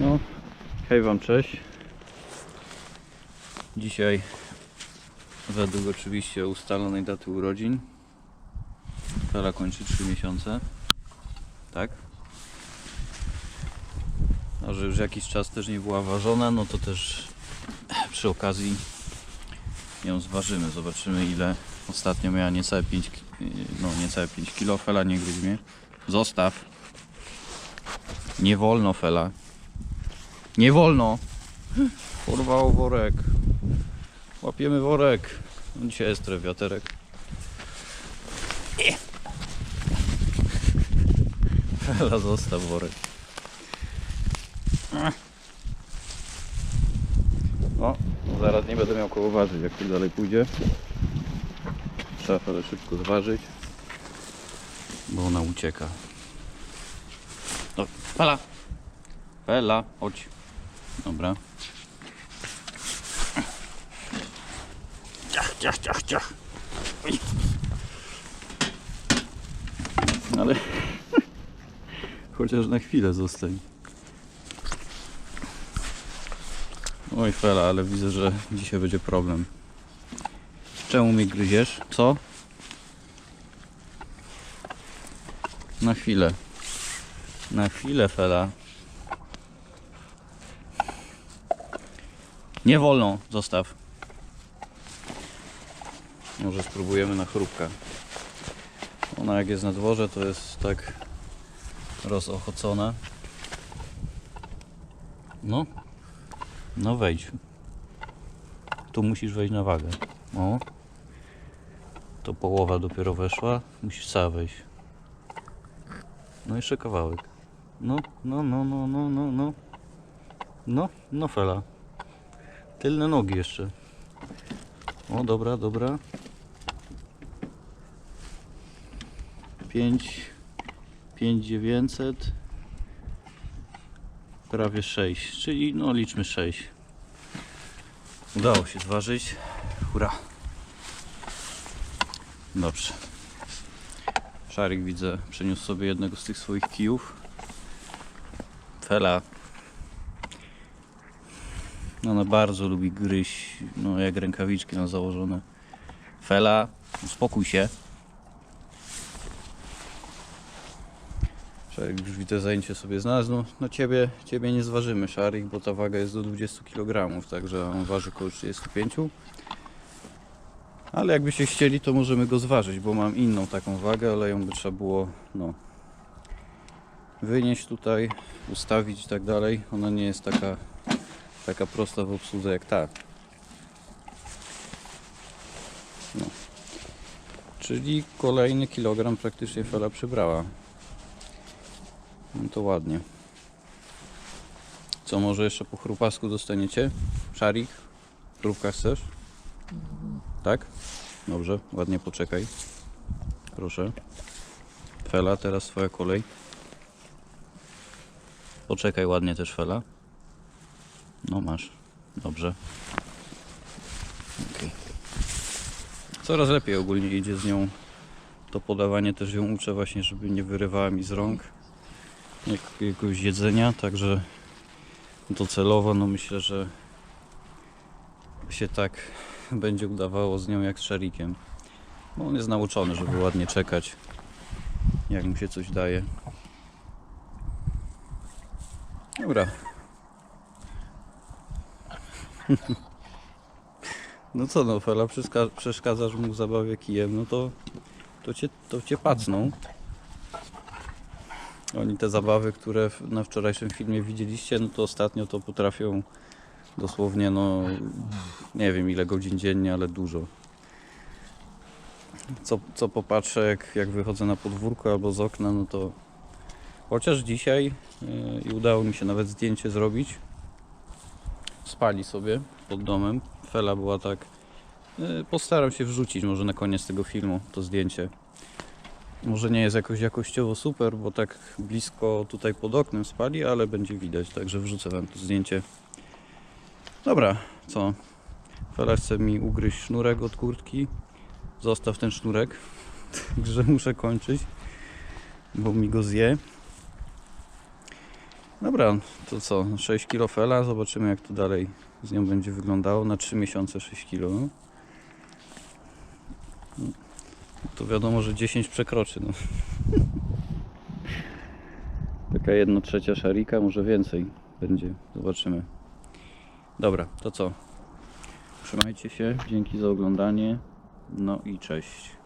No, hej wam, cześć. Dzisiaj według oczywiście ustalonej daty urodzin Fela kończy 3 miesiące. Tak? A że już jakiś czas też nie była ważona, no to też przy okazji ją zważymy. Zobaczymy ile ostatnio miała niecałe 5 ki- no niecałe 5 kilo. Fela nie gryź mnie. Zostaw. Nie wolno Fela. Nie wolno! Porwał worek. Łapiemy worek. Dzisiaj jest trochę wiaterek. Fela zostaw worek. No, zaraz nie będę miał koło ważyć, jak tu dalej pójdzie. Trzeba Felę szybko zważyć, bo ona ucieka. No, Fela! Fela, chodź. Dobra. Ciach, ciach, ciach, ciach. Ale chociaż na chwilę zostań. Oj Fela, ale widzę, że dzisiaj będzie problem. Czemu mnie gryziesz? Co? Na chwilę. Na chwilę Fela. Nie wolno, zostaw. Może spróbujemy na chrupka. Ona jak jest na dworze, to jest tak rozochocona. No. No wejdź. Tu musisz wejść na wagę. O. To połowa dopiero weszła. Musisz cała wejść. No jeszcze kawałek. No, no, no, no, no, no, no. No, no fela. Tylne nogi jeszcze. O, dobra, dobra. 5 5900 prawie 6, czyli no liczmy 6. Udało się zważyć. Hurra. Dobrze. Szarik widzę, przeniósł sobie jednego z tych swoich kijów. Fela ona bardzo lubi gryźć, no jak rękawiczki na założone. Fela, uspokój się. Szarik już widzę zajęcie sobie znalazł. No, no ciebie, ciebie nie zważymy Szarik, bo ta waga jest do 20 kg, także on waży około 35. Ale jakbyście chcieli, to możemy go zważyć, bo mam inną taką wagę, ale ją by trzeba było no, wynieść tutaj, ustawić i tak dalej. Ona nie jest taka taka prosta w obsłudze jak ta. No. Czyli kolejny kilogram praktycznie fela przybrała. No to ładnie. Co może jeszcze po chrupasku dostaniecie? Szarik? Chrupka chcesz? Tak? Dobrze, ładnie poczekaj. Proszę. Fela, teraz twoja kolej. Poczekaj ładnie też Fela. No masz. Dobrze. Okej. Coraz lepiej ogólnie idzie z nią. To podawanie też ją uczę właśnie, żeby nie wyrywała mi z rąk jak, jakiegoś jedzenia, także docelowo no myślę, że się tak będzie udawało z nią jak z szarikiem. Bo on jest nauczony, żeby ładnie czekać jak mu się coś daje. Dobra, No co no, Fela, przeszka- przeszkadzasz mu w zabawie kijem, no to, to, cię, to cię pacną. Oni te zabawy, które na wczorajszym filmie widzieliście, no to ostatnio to potrafią dosłownie, no nie wiem ile godzin dziennie, ale dużo. Co, co popatrzę, jak, jak wychodzę na podwórko albo z okna, no to chociaż dzisiaj yy, i udało mi się nawet zdjęcie zrobić, spali sobie pod domem. Fela była tak. y, Postaram się wrzucić może na koniec tego filmu to zdjęcie. Może nie jest jakoś jakościowo super, bo tak blisko tutaj pod oknem spali, ale będzie widać, także wrzucę wam to zdjęcie. Dobra, co? Fela chce mi ugryźć sznurek od kurtki. Zostaw ten sznurek. Także muszę kończyć, bo mi go zje. Dobra, to co? 6 kg fela, zobaczymy jak to dalej z nią będzie wyglądało. Na 3 miesiące 6 kg. To wiadomo, że 10 przekroczy. No. Taka 1 trzecia szarika, może więcej będzie. Zobaczymy. Dobra, to co? Trzymajcie się, dzięki za oglądanie. No i cześć.